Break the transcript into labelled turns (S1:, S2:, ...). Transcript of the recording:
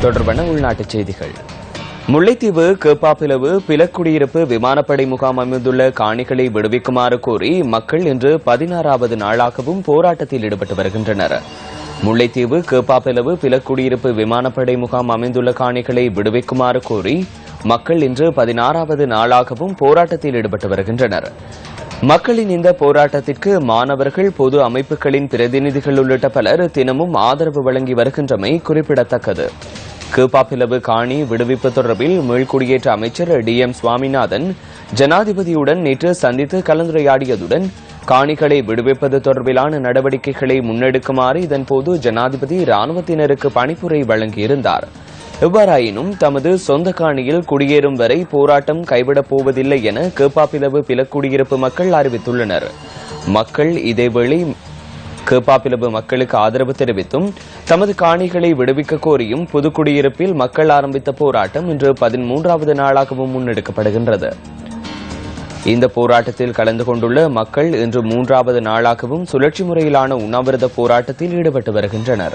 S1: தொடர்பான உள்நாட்டுச் செய்திகள். முல்லைத்தீவு கேப்பாப்பிலவு பிலக்குடியிருப்பு விமானப்படை முகாம் அமைந்துள்ள காணிகளை விடுவிக்குமாறு கோரி மக்கள் இன்று பதினாறாவது நாளாகவும் போராட்டத்தில் ஈடுபட்டு வருகின்றனர். முல்லைத்தீவு கேப்பாப்பிலவு பிலக்குடியிருப்பு விமானப்படை முகாம் அமைந்துள்ள காணிகளை விடுவிக்குமாறு கோரி மக்கள் இன்று பதினாறாவது நாளாகவும் போராட்டத்தில் ஈடுபட்டு வருகின்றனர். மக்களின் இந்த போராட்டத்திற்கு மாணவர்கள் பொது அமைப்புகளின் பிரதிநிதிகள் உள்ளிட்ட பலர் தினமும் ஆதரவு வழங்கி வருகின்றமை குறிப்பிடத்தக்கது. கேப்பாப்பிலவு காணி விடுவிப்பு தொடர்பில் மீள்குடியேற்ற அமைச்சர் டி எம் சுவாமிநாதன் ஜனாதிபதியுடன் நேற்று சந்தித்து கலந்துரையாடியதுடன் காணிகளை விடுவிப்பது தொடர்பிலான நடவடிக்கைகளை முன்னெடுக்குமாறு இதன்போது ஜனாதிபதி ராணுவத்தினருக்கு பணிப்புரை வழங்கியிருந்தார். எவ்வாறாயினும் தமது சொந்த காணியில் குடியேறும் வரை போராட்டம் கைவிடப் போவதில்லை என கேப்பாப்பிலவு பிலக்குடியிருப்பு மக்கள் அறிவித்துள்ளனர். மக்கள் இதேவேளை கேப்பாப்பிலவு மக்களுக்கு ஆதரவு தெரிவித்தும் தமது காணிகளை விடுவிக்க கோரியும் புதுக்குடியிருப்பில் மக்கள் ஆரம்பித்த போராட்டம் இன்று பதிமூன்றாவது நாளாகவும் முன்னெடுக்கப்படுகின்றது. இந்த போராட்டத்தில் கலந்து கொண்டுள்ள மக்கள் இன்று மூன்றாவது நாளாகவும் சுழற்சி முறையிலான உண்ணாவிரத போராட்டத்தில் ஈடுபட்டு வருகின்றனர்.